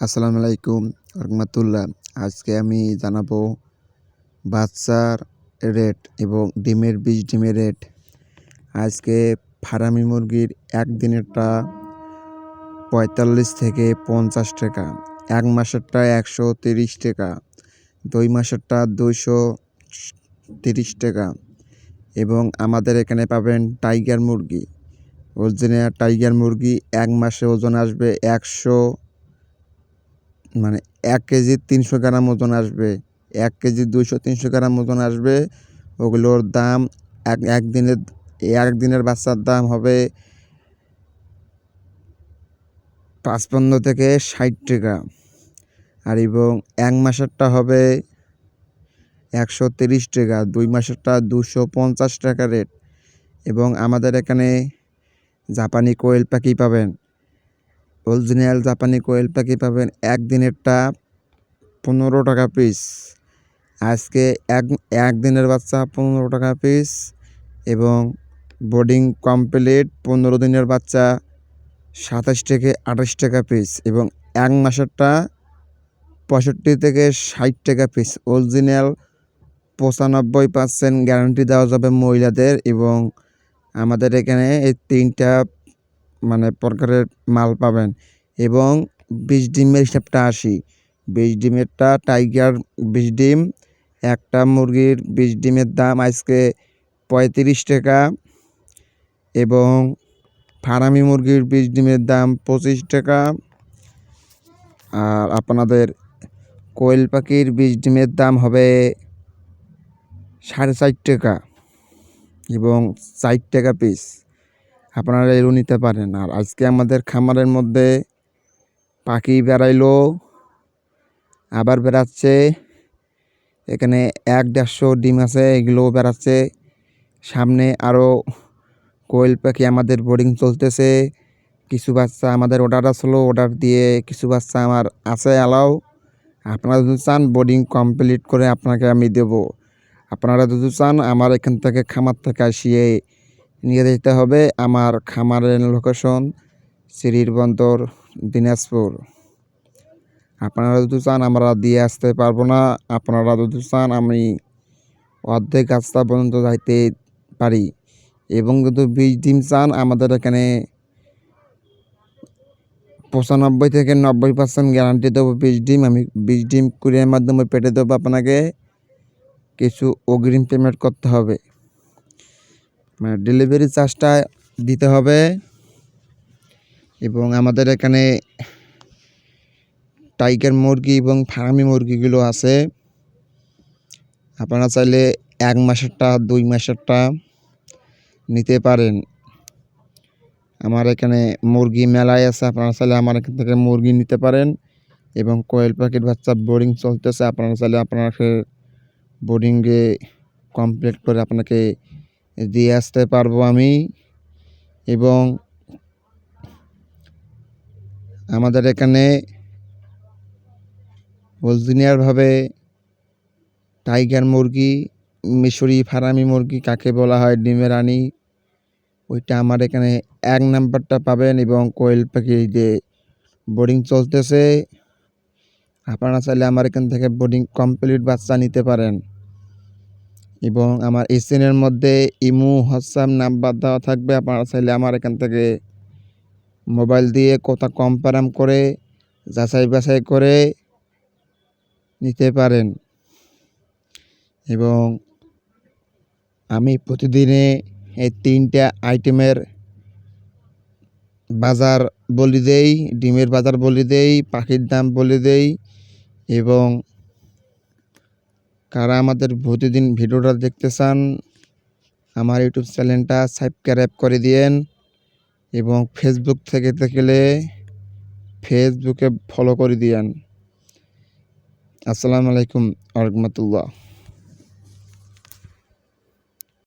আসসালামু আলাইকুম, রহমতুল্লাহ। আজকে আমি জানাব বাচ্চার রেট এবং ডিমের বীজ, ডিমের রেট। আজকে ফার্মি মুরগির একদিনেরটা পঁয়তাল্লিশ থেকে পঞ্চাশ টাকা, এক মাসেরটা একশো তিরিশ টাকা, দুই মাসেরটা দুইশো তিরিশ টাকা। এবং আমাদের এখানে পাবেন টাইগার মুরগি। অরিজিনাল টাইগার মুরগি এক মাসে ওজন আসবে একশো মানে এক কেজি তিনশো গ্রাম ওজন আসবে, এক কেজি দুইশো তিনশো গ্রাম ওজন আসবে। ওগুলোর দাম এক একদিনের একদিনের বাচ্চার দাম হবে পাঁচপান্ন থেকে ষাট টাকা। আর এবং এক মাসেরটা হবে একশো তিরিশ টাকা, দুই মাসেরটা দুশো পঞ্চাশ টাকা রেট। এবং আমাদের এখানে জাপানি কোয়েল পাখি পাবেন। অরিজিনাল জাপানি কোয়েল পাখি পাবেন একদিনেরটা পনেরো টাকা পিস। আজকে এক, একদিনের বাচ্চা পনেরো টাকা পিস এবং বোর্ডিং কমপ্লিট পনেরো দিনের বাচ্চা সাতাশ থেকে আঠাশ টাকা পিস এবং এক মাসেরটা পঁয়ষট্টি থেকে ষাট টাকা পিস। অরিজিনাল পঁচানব্বই পার্সেন্ট গ্যারান্টি দেওয়া যাবে মহিলাদের এবং আমাদের এখানে এই তিনটা মানে প্রকারের মাল পাবেন। এবং বিশ ডিমের হিসাবটা আসি। বিশ ডিমেরটা টাইগার বিশ ডিম, একটা মুরগির বিশ ডিমের দাম আজকে পঁয়ত্রিশ টাকা এবং ফার্মি মুরগির বিশ ডিমের দাম পঁচিশ টাকা। আর আপনাদের কোয়েল পাখির বিশ ডিমের দাম হবে সাড়ে চার টাকা এবং চার টাকা পিস। আপনারা এরও নিতে পারেন। আর আজকে আমাদের খামারের মধ্যে পাখি বেড়াইলো, আবার বেড়াচ্ছে। এখানে এক দেড়শো ডিম আছে, এগুলোও বেড়াচ্ছে। সামনে আরও কোয়েল পাখি আমাদের বোর্ডিং চলতেছে। কিছু বাচ্চা আমাদের অর্ডার আসলো, অর্ডার দিয়ে কিছু বাচ্চা আমার আছে অ্যালাও আপনারা যদি চান বোর্ডিং কমপ্লিট করে আপনাকে আমি দেব। আপনারা যদি চান আমার এখান থেকে খামার থেকে আসিয়ে নিয়ে যেতে হবে আমার খামারের লোকেশন সিরির বন্দর, দিনাজপুর। আপনারা যদি চান, আমরা দিয়ে আসতে পারব না। আপনারা যদি চান, আমি অর্ধেক রাস্তা পর্যন্ত যাইতে পারি। এবং যদি বীজ ডিম চান, আমাদের এখানে পঁচানব্বই থেকে নব্বই পার্সেন্ট গ্যারান্টি দেবো বীজ ডিম। আমি বীজ ডিম কুরিয়ার মাধ্যমে পেটে দেবো আপনাকে। কিছু অগ্রিম পেমেন্ট করতে হবে। মানে ডেলিভারি চার্জটা দিতে হবে। এবং আমাদের এখানে টাইগার মুরগি এবং ফার্মি মুরগিগুলো আছে। আপনারা চাইলে এক মাসেরটা, দুই মাসেরটা নিতে পারেন। আমার এখানে মুরগি মেলায় আছে, আপনারা চাইলে আমার এখান থেকে মুরগি নিতে পারেন। এবং কোয়েল পাখির বাচ্চা বোর্ডিং চলতেছে, আপনারা চাইলে আপনাকে বোর্ডিংয়ে কমপ্লিট করে আপনাকে দিয়ে আসতে পারব আমি। এবং আমাদের এখানে অরিজিনালভাবে টাইগার মুরগি, মিশরি ফারামি মুরগি কাকে বলা হয়, ডিমের রানী, ওইটা আমার এখানে এক নাম্বারটা পাবেন এবং কোয়েল পাখি যে বোর্ডিং চলতেছে। আপনারা চাইলে আমার এখান থেকে বোর্ডিং কমপ্লিট বাচ্চা নিতে পারেন। এবং আমার এসএনের মধ্যে ইমু, হোয়াটসঅ্যাপ নাম্বার দেওয়া থাকবে। আপনারা চাইলে আমার এখান থেকে মোবাইল দিয়ে কথা কম্পারাম করে, যাচাই বাছাই করে নিতে পারেন। এবং আমি প্রতিদিনে এই তিনটা আইটেমের বাজার বলে দেই, ডিমের বাজার বলি দেই, পাখির দাম বলে দেই এবং কারা আমাদের প্রতিদিন ভিডিওটা দেখতে চান, আমার ইউটিউব চ্যানেলটা সাবস্ক্রাইব করে দিয়েন এবং ফেসবুক থেকে দেখলে ফেসবুকে ফলো করে দিয়েন। আসসালামু আলাইকুম রহমতুল্লাহ।